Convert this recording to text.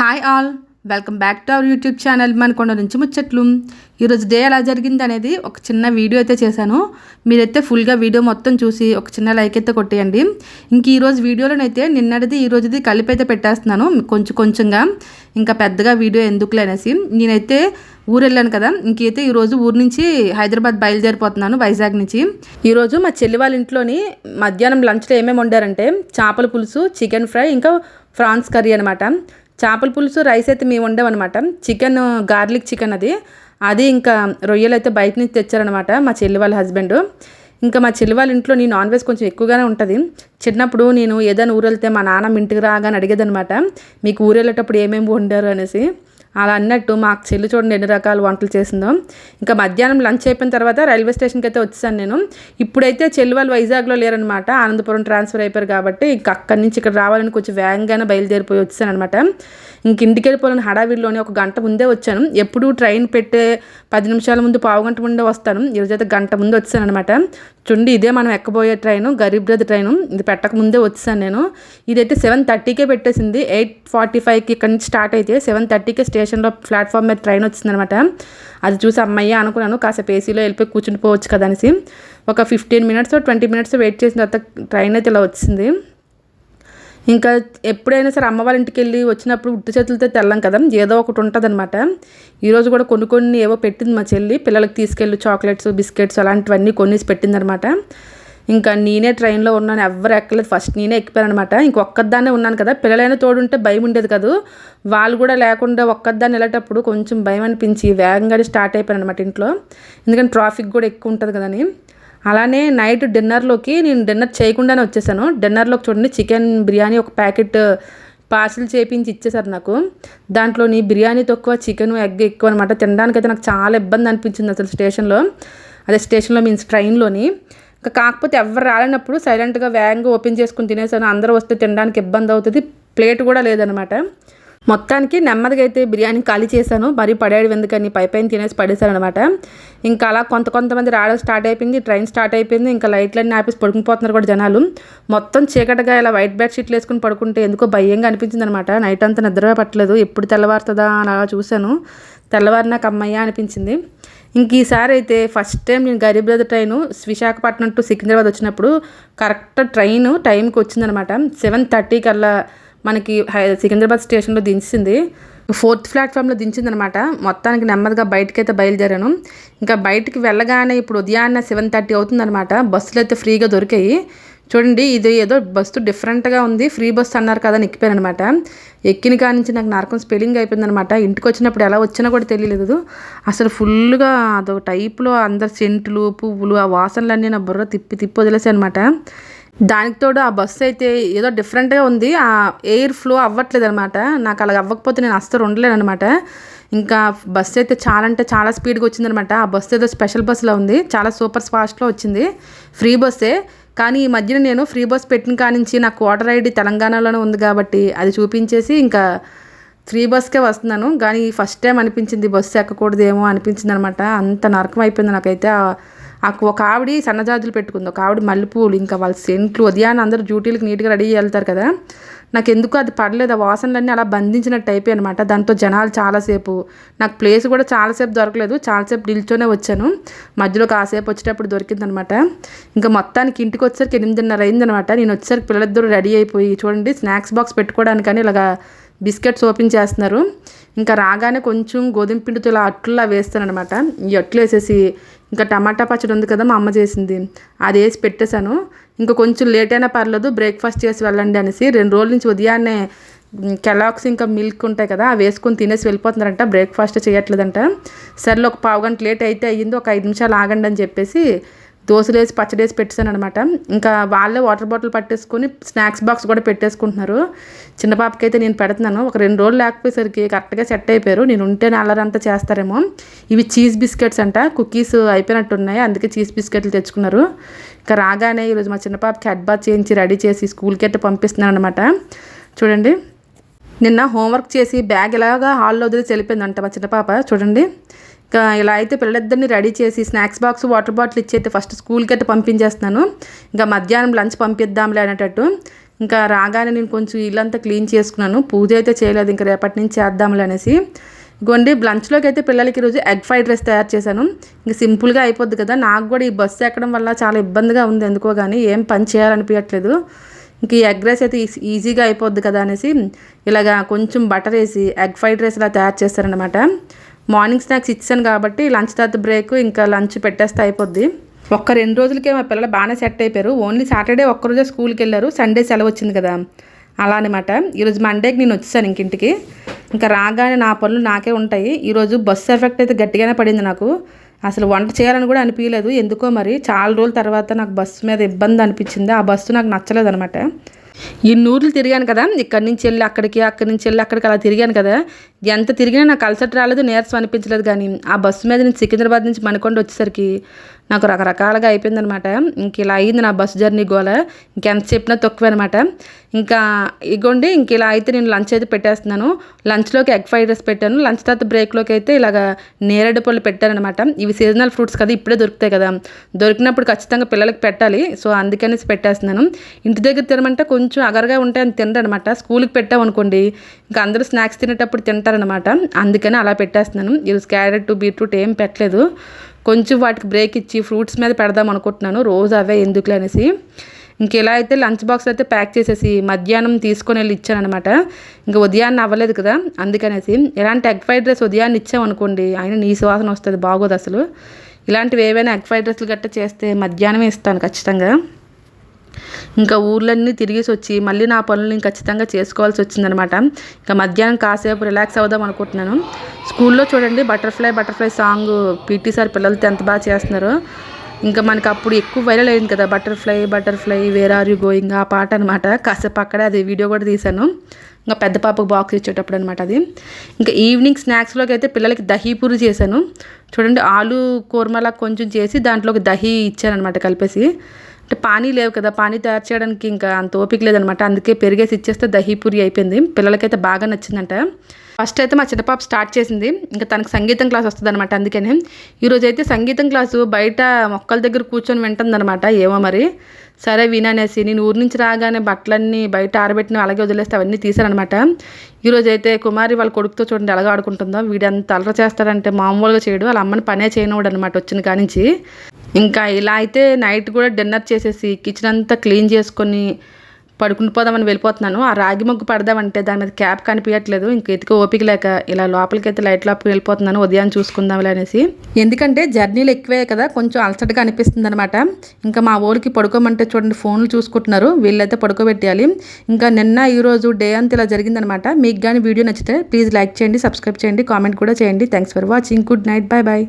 Hi all welcome back to our YouTube channel Manakonda నుంచి ముచ్చట్లు ఈరోజు డే ఎలా జరిగింది అనేది ఒక చిన్న వీడియో అయితే చేశాను. మీరైతే ఫుల్గా వీడియో మొత్తం చూసి ఒక చిన్న లైక్ అయితే కొట్టేయండి. ఇంక ఈరోజు వీడియోలోనైతే నిన్నటిది ఈరోజుది కలిపి అయితే పెట్టేస్తున్నాను కొంచెం కొంచెంగా. ఇంకా పెద్దగా వీడియో ఎందుకులే అనేసి. నేనైతే ఊరు వెళ్ళాను కదా ఇంకైతే ఈరోజు ఊరు నుంచి హైదరాబాద్ బయలుదేరిపోతున్నాను వైజాగ్ నుంచి. ఈరోజు మా చెల్లి వాళ్ళ ఇంట్లోని మధ్యాహ్నం లంచ్లో ఏమేమి వండారంటే చేపల పులుసు చికెన్ ఫ్రై ఇంకా ఫ్రాన్స్ కర్రీ అనమాట చేపల పులుసు రైస్ అయితే మేము వండామన్నమాట. చికెన్ గార్లిక్ చికెన్ అది. అది ఇంకా రొయ్యలు అయితే బయట నుంచి తెచ్చారనమాట మా చెల్లి వాళ్ళ హస్బెండ్ ఇంకా మా చెల్లి వాళ్ళ ఇంట్లో నీ నాన్ వెజ్ కొంచెం ఎక్కువగానే ఉంటుంది. చిన్నప్పుడు నేను ఏదైనా ఊరు వెళ్తే మా నాన్న ఇంటికి రాగానే అడిగేదనమాట మీకు ఊరు వెళ్ళేటప్పుడు ఏమేమి వండారు? అనేసి. అలా అన్నట్టు మాకు చెల్లి చూడండి ఎన్ని రకాల వంటలు చేసిందో. ఇంకా మధ్యాహ్నం లంచ్ అయిపోయిన తర్వాత రైల్వే స్టేషన్కి అయితే వచ్చేసాను నేను. ఇప్పుడైతే చెల్లి వాళ్ళు వైజాగ్లో లేరనమాట ఆనందపురం ట్రాన్స్ఫర్ అయిపోయారు కాబట్టి ఇంకా అక్కడి నుంచి ఇక్కడ రావాలని కొంచెం వేగంగానే బయలుదేరిపోయి వచ్చాను అనమాట ఇంక ఇంటికి వెళ్ళిపోవాలని హడావిడిలోనే ఒక గంట ముందే వచ్చాను. ఎప్పుడు ట్రైన్ పెట్టే పది నిమిషాల ముందు పావు గంట ముందే వస్తాను. ఈరోజైతే గంట ముందు వచ్చాను అనమాట చూడండి ఇదే మనం ఎక్కబోయే ట్రైన్ గరీబ్ రథ్ ట్రైన్. ఇది పెట్టక ముందే వచ్చాను నేను. ఇదైతే సెవెన్ థర్టీకే పెట్టేసింది. ఎయిట్ ఫార్టీ ఫైవ్కి ఇక్కడ నుంచి స్టార్ట్ అయితే సెవెన్ థర్టీకే స్టేషన్లో ప్లాట్ఫామ్ మీద ట్రైన్ వచ్చిందనమాట అది చూసి అమ్మయ్య అనుకున్నాను కాసేపు ఏసీలో వెళ్ళిపోయి కూర్చుని పోవచ్చు కదా అనేసి. ఒక fifteen minutes twenty minutes wait చేసిన తర్వాత ట్రైన్ అయితే ఇలా వచ్చింది. ఇంకా ఎప్పుడైనా సరే అమ్మ వాళ్ళ ఇంటికి వెళ్ళి వచ్చినప్పుడు ఉట్టు చేతులతో తెల్లం కదా ఏదో ఒకటి ఉంటుంది అనమాట ఈరోజు కూడా కొన్ని కొన్ని ఏవో పెట్టింది మా చెల్లి పిల్లలకి తీసుకెళ్ళి చాక్లెట్స్ బిస్కెట్స్ అలాంటివన్నీ కొనేసి పెట్టిందనమాట ఇంకా నేనే ట్రైన్లో ఉన్నాను ఎవరు ఎక్కలేదు. ఫస్ట్ నేనే ఎక్కిపోయాను అనమాట ఇంకొక్కదాన్నే ఉన్నాను కదా పిల్లలైనా తోడుంటే భయం ఉండేది కాదు. వాళ్ళు కూడా లేకుండా ఒక్కదాన్ని వెళ్ళేటప్పుడు కొంచెం భయం అనిపించి వేగంగా స్టార్ట్ అయిపోయాను అనమాట ఇంట్లో. ఎందుకంటే ట్రాఫిక్ కూడా ఎక్కువ ఉంటుంది కదని. అలానే నైట్ డిన్నర్లోకి నేను డిన్నర్ చేయకుండానే వచ్చేసాను. డిన్నర్లోకి చూడండి చికెన్ బిర్యానీ ఒక ప్యాకెట్ పార్సిల్ చేపించి ఇచ్చేసారు నాకు. దాంట్లోని బిర్యానీ తక్కువ చికెన్ ఎగ్ ఎక్కువ అనమాట తినడానికైతే నాకు చాలా ఇబ్బంది అనిపించింది అసలు స్టేషన్లో. అదే స్టేషన్లో మీన్స్ ట్రైన్లోని. ఇంకా కాకపోతే ఎవరు రాలేనప్పుడు సైలెంట్గా వేగంగా ఓపెన్ చేసుకుని తినేసాను. అందరూ వస్తే తినడానికి ఇబ్బంది అవుతుంది. ప్లేట్ కూడా లేదనమాట మొత్తానికి నెమ్మదిగా అయితే బిర్యానీ ఖాళీ చేశాను. మరి పడేయడం ఎందుకని? పై పైన తినేసి పడేశాను అనమాట ఇంకా అలా కొంత కొంతమంది రావడం స్టార్ట్ అయిపోయింది. ట్రైన్ స్టార్ట్ అయిపోయింది. ఇంకా లైట్లన్నీ ఆపేసి పడుకుపోతున్నారు కూడా జనాలు. మొత్తం చీకటిగా ఇలా వైట్ బెడ్ షీట్లు వేసుకుని పడుకుంటే ఎందుకో భయంగా అనిపించింది అనమాట నైట్ అంతా నిద్ర పట్టలేదు. ఎప్పుడు తెల్లవారుతుందా అని అలా చూశాను. తెల్లవారు నాకు అమ్మయ్య అనిపించింది. ఇంక ఈసారి అయితే ఫస్ట్ టైం నేను గరీబ్ రథ ట్రైన్ విశాఖపట్నం టు సికింద్రాబాద్ వచ్చినప్పుడు కరెక్ట్ ట్రైన్ టైంకి వచ్చిందనమాట. సెవెన్ థర్టీ కల్లా మనకి సికింద్రాబాద్ స్టేషన్లో దించింది. ఫోర్త్ ప్లాట్ఫామ్లో దించిందనమాట. మొత్తానికి నెమ్మదిగా బయటకైతే బయలుదేరాను. ఇంకా బయటికి వెళ్ళగానే ఇప్పుడు ఉదయాన్నే సెవెన్ థర్టీ అవుతుందనమాట. బస్సులు అయితే ఫ్రీగా దొరికాయి. చూడండి ఇది ఏదో బస్సు డిఫరెంట్గా ఉంది. ఫ్రీ బస్సు అన్నారు కదా అని ఎక్కిపోయాను అనమాట ఎక్కిన కాడి నుంచి నాకు నరకం స్పెల్లింగ్ అయిపోయిందనమాట. ఇంటికి వచ్చినప్పుడు ఎలా వచ్చినా కూడా తెలియలేదు. అసలు ఫుల్గా అదొక టైప్లో అందరు సెంట్లు పువ్వులు ఆ వాసనలన్నీ నా బుర్ర తిప్పి తిప్పి వదిలేసాయి అనమాట దానికి తోడు ఆ బస్సు అయితే ఏదో డిఫరెంట్గా ఉంది. ఆ ఎయిర్ ఫ్లో అవ్వట్లేదు అనమాట నాకు అలా అవ్వకపోతే నేను అస్సలు ఉండలేను అనమాట ఇంకా బస్సు అయితే చాలా అంటే చాలా స్పీడ్గా వచ్చిందనమాట ఆ బస్సు ఏదో స్పెషల్ బస్సులో ఉంది. చాలా సూపర్ ఫాస్ట్లో వచ్చింది. ఫ్రీ బస్సే కానీ ఈ మధ్యన నేను ఫ్రీ బస్ పెట్టిన కానించి నాకు ఓటర్ ఐడి తెలంగాణలోనే ఉంది కాబట్టి అది చూపించేసి ఇంకా ఫ్రీ బస్కే వస్తున్నాను. కానీ ఫస్ట్ టైం అనిపించింది బస్సు ఎక్కకూడదేమో అనిపించింది అనమాట అంత నరకం అయిపోయింది నాకైతే. ఒక ఆవిడ సన్నజాజులు పెట్టుకుంది. ఒక ఆవిడ మల్లెపూలు ఇంకా వాళ్ళ సెంట్లు ఉదయాన్నే అందరూ డ్యూటీలకు నీట్గా రెడీ వెళ్తారు కదా. నాకు ఎందుకు అది పడలేదు. ఆ వాసనలన్నీ అలా బంధించినట్టు అయిపోయి అనమాట దాంతో జనాలు చాలాసేపు నాకు ప్లేస్ కూడా చాలాసేపు దొరకలేదు. చాలాసేపు నిల్చొనే వచ్చాను. మధ్యలో కాసేపు వచ్చేటప్పుడు దొరికిందనమాట ఇంకా మొత్తానికి ఇంటికి వచ్చేసరికి ఎనిమిదిన్నర అయిందనమాట నేను వచ్చేసరికి పిల్లలిద్దరూ రెడీ అయిపోయి చూడండి స్నాక్స్ బాక్స్ పెట్టుకోవడానికని ఇలాగా బిస్కెట్స్ ఓపెన్ చేస్తున్నారు. ఇంకా రాగానే కొంచెం గోధుమ పిండితో ఇలా అట్లా వేస్తానమాట ఈ అట్లు వేసేసి ఇంకా టమాటా పచ్చడి ఉంది కదా మా అమ్మ చేసింది. అది వేసి పెట్టేశాను. ఇంకా కొంచెం లేట్ అయినా పర్లేదు బ్రేక్ఫాస్ట్ చేసి వెళ్ళండి అనేసి రెండు రోజుల నుంచి ఉదయాన్నే కెలాక్స్ ఇంకా మిల్క్ ఉంటాయి కదా అవి వేసుకొని తినేసి వెళ్ళిపోతున్నారంట. బ్రేక్ఫాస్ట్ చేయట్లేదంట. సర్లే ఒక పావు గంట లేట్ అయితే అయ్యింది ఒక ఐదు నిమిషాలు ఆగండి అని చెప్పేసి దోశలేసి పచ్చడేసి పచ్చడి వేసి పెట్టేశాను అనమాట ఇంకా వాళ్ళే వాటర్ బాటిల్ పట్టేసుకొని స్నాక్స్ బాక్స్ కూడా పెట్టేసుకుంటున్నారు. చిన్న పాపకైతే నేను పెడుతున్నాను. ఒక రెండు రోజులు లేకపోయేసరికి కరెక్ట్గా సెట్ అయిపోయారు. నేను ఉంటేనే అల్లరంతా చేస్తారేమో. ఇవి చీజ్ బిస్కెట్స్ అంట. కుకీస్ అయిపోయినట్టు ఉన్నాయి అందుకే చీజ్ బిస్కెట్లు తెచ్చుకున్నారు. ఇంకా రాగానే ఈరోజు మా చిన్న పాపకి చేయించి రెడీ చేసి స్కూల్కి అయితే పంపిస్తున్నాను అనమాట చూడండి. నిన్న హోంవర్క్ చేసి బ్యాగ్ ఇలాగా హాల్లో వదిలేసి వెళ్ళిపోయిందంట మా చిన్న పాప. చూడండి. ఇలా అయితే పిల్లలిద్దరిని రెడీ చేసి స్నాక్స్ బాక్స్ వాటర్ బాటిల్ ఇచ్చేది ఫస్ట్ స్కూల్కి అయితే పంపించేస్తున్నాను. ఇంకా మధ్యాహ్నం లంచ్ పంపిద్దాంలే అనేటట్టు ఇంకా రాగానే నేను కొంచెం ఇల్లంతా క్లీన్ చేసుకున్నాను. పూజ అయితే చేయలేదు ఇంకా రేపటి నుంచి చేద్దాంలే అనేసి. గొండి లంచ్లోకి అయితే పిల్లలకి ఈరోజు ఎగ్ ఫ్రైడ్ రైస్ తయారు చేశాను. ఇంకా సింపుల్గా అయిపోద్ది కదా నాకు కూడా ఈ బస్సు ఎక్కడం వల్ల చాలా ఇబ్బందిగా ఉంది ఎందుకో కానీ ఏం పని చేయాలనిపించట్లేదు ఇంక ఈ ఎగ్ రైస్ అయితే ఈజీ- ఈజీగా అయిపోద్ది కదా అనేసి ఇలాగా కొంచెం బటర్ వేసి ఎగ్ ఫ్రైడ్ రైస్ ఇలా తయారు చేస్తారనమాట మార్నింగ్ స్నాక్స్ ఇచ్చాను కాబట్టి లంచ్ తర్వాత బ్రేక్ ఇంకా లంచ్ పెట్టేస్తే అయిపోద్ది. ఒక్క రెండు రోజులకే మా పిల్లలు బాగానే సెట్ అయిపోయారు. ఓన్లీ సాటర్డే ఒక్కరోజే స్కూల్కి వెళ్ళారు. సండే సెలవు వచ్చింది కదా. అలా అనమాట ఈరోజు మండేకి నేను వచ్చేసాను ఇంకింటికి. ఇంకా రాగానే నా పనులు నాకే ఉంటాయి. ఈరోజు బస్సు ఎఫెక్ట్ అయితే గట్టిగానే పడింది నాకు. అసలు వంట చేయాలని కూడా అనిపించలేదు. ఎందుకో మరి చాలా రోజుల తర్వాత నాకు బస్సు మీద ఇబ్బంది అనిపించింది. ఆ బస్సు నాకు నచ్చలేదు అనమాట ఈ నూర్లు తిరిగాను కదా. ఇక్కడి నుంచి వెళ్ళి అక్కడికి అక్కడి నుంచి వెళ్ళి అక్కడికి అలా తిరిగాను కదా. ఎంత తిరిగినా నాకు అలసట రాలేదు నీరసం అనిపించలేదు. కానీ ఆ బస్సు మీద నుంచి సికింద్రాబాద్ నుంచి మణికొండ వచ్చేసరికి నాకు రకరకాలుగా అయిపోయిందనమాట ఇంక ఇలా అయింది నా బస్సు జర్నీ గోల. ఇంకెంత చెప్పినా తక్కువ అనమాట ఇంకా ఇగోండి ఇంక ఇలా అయితే నేను లంచ్ అయితే పెట్టేస్తున్నాను. లంచ్లోకి ఎగ్ ఫ్రైడ్ రైస్ పెట్టాను. లంచ్ తర్వాత బ్రేక్లోకి అయితే ఇలాగ నేరేడు పళ్ళు పెట్టానమాట ఇవి సీజనల్ ఫ్రూట్స్ కదా ఇప్పుడే దొరుకుతాయి కదా. దొరికినప్పుడు ఖచ్చితంగా పిల్లలకి పెట్టాలి. సో అందుకనేసి పెట్టేస్తున్నాను. ఇంటి దగ్గర తినమంటే కొంచెం అగరగా ఉంటే అని తినరనమాట స్కూల్కి పెట్టామనుకోండి ఇంకా అందరూ స్నాక్స్ తినేటప్పుడు తింటారనమాట అందుకని అలా పెట్టేస్తున్నాను. ఈరోజు క్యారెట్ బీట్రూట్ ఏం పెట్టలేదు. కొంచెం వాటికి బ్రేక్ ఇచ్చి ఫ్రూట్స్ మీద పెడదాం అనుకుంటున్నాను. రోజు అవే ఎందుకులే అనేసి. ఇంక ఇలా అయితే లంచ్ బాక్స్ అయితే ప్యాక్ చేసేసి మధ్యాహ్నం తీసుకొని వెళ్ళి ఇచ్చానమాట ఇంకా ఉదయాన్నే అవ్వలేదు కదా అందుకనేసి. ఇలాంటి ఎగ్ ఫ్రైడ్ రైస్ ఉదయాన్నే ఇచ్చామనుకోండి ఆయన నీ సువాసన వస్తుంది బాగోదు అసలు. ఇలాంటివి ఏవైనా ఎగ్ ఫ్రైడ్ రైస్లు గట్ట చేస్తే మధ్యాహ్నమే ఇస్తాను ఖచ్చితంగా. ఇంకా ఊర్లన్నీ తిరిగేసి వచ్చి మళ్ళీ నా పనులు నేను ఖచ్చితంగా చేసుకోవాల్సి వచ్చిందనమాట. ఇంకా మధ్యాహ్నం కాసేపు రిలాక్స్ అవుదాం అనుకుంటున్నాను. స్కూల్లో చూడండి butterfly butterfly song PT sir పిల్లలతో ఎంత బాగా చేస్తున్నారు. ఇంకా మనకి అప్పుడు ఎక్కువ వైరల్ అయింది కదా butterfly butterfly where are you going ఆ పాట అనమాట. కాసేపు అక్కడే అది వీడియో కూడా తీశాను. ఇంకా పెద్ద పాపకు బాక్స్ ఇచ్చేటప్పుడు అనమాట అది. ఇంకా ఈవినింగ్ స్నాక్స్లోకి అయితే పిల్లలకి దహీ పూరి చేశాను. చూడండి ఆలు కూర్మలా కొంచెం చేసి దాంట్లోకి దహీ ఇచ్చాను అనమాట కలిపేసి. అంటే పానీ లేవు కదా పానీ తయారు చేయడానికి ఇంకా అంత ఓపిక లేదనమాట అందుకే పెరిగేసి ఇచ్చేస్తే దహీ పూరి అయిపోయింది. పిల్లలకైతే బాగా నచ్చిందంట. ఫస్ట్ అయితే మా చిన్నపాప స్టార్ట్ చేసింది. ఇంకా తనకు సంగీతం క్లాస్ వస్తుంది అనమాట అందుకనే. ఈరోజు అయితే సంగీతం క్లాసు బయట మొక్కల దగ్గర కూర్చొని వింటుందన్నమాట. ఏమో మరి. సరే విననేసి నేను ఊరి నుంచి రాగానే బట్టలన్నీ బయట ఆరబెట్టిన అలాగే వదిలేస్తే అవన్నీ తీశారనమాట ఈరోజు అయితే కుమారి వాళ్ళ కొడుకుతో చూడండి ఎలాగ ఆడుకుంటుందో. వీడంత అలర చేస్తాడంటే మామూలుగా చేయడు. వాళ్ళ అమ్మని పనే చేయనోడు అనమాట వచ్చిన కానించి ఇంకా ఇలా అయితే నైట్ కూడా డిన్నర్ చేసేసి కిచెన్ అంతా క్లీన్ చేసుకొని పడుకుని పోదామని వెళ్ళిపోతున్నాను. ఆ రాగి మొగ్గు పడదామంటే దాని మీద క్యాప్ కనిపించట్లేదు. ఇంక ఎతికి ఓపిక లేక ఇలా లోపలికి అయితే లైట్ లోపలికి వెళ్ళిపోతున్నాను. ఉదయం చూసుకుందాంలే అనేసి. ఎందుకంటే జర్నీలు ఎక్కువే కదా కొంచెం అలసటగా అనిపిస్తుంది అనమాట ఇంకా మా ఊరికి పడుకోమంటే చూడండి ఫోన్లు చూసుకుంటున్నారు. వీళ్ళైతే పడుకోబెట్టాలి ఇంకా నిన్న ఈ రోజు డే అంతా ఇలా జరిగిందనమాట మీకు కానీ వీడియో నచ్చితే ప్లీజ్ లైక్ చేయండి సబ్స్క్రైబ్ చేయండి కామెంట్ కూడా చేయండి. Thanks for watching. Good night. Bye bye.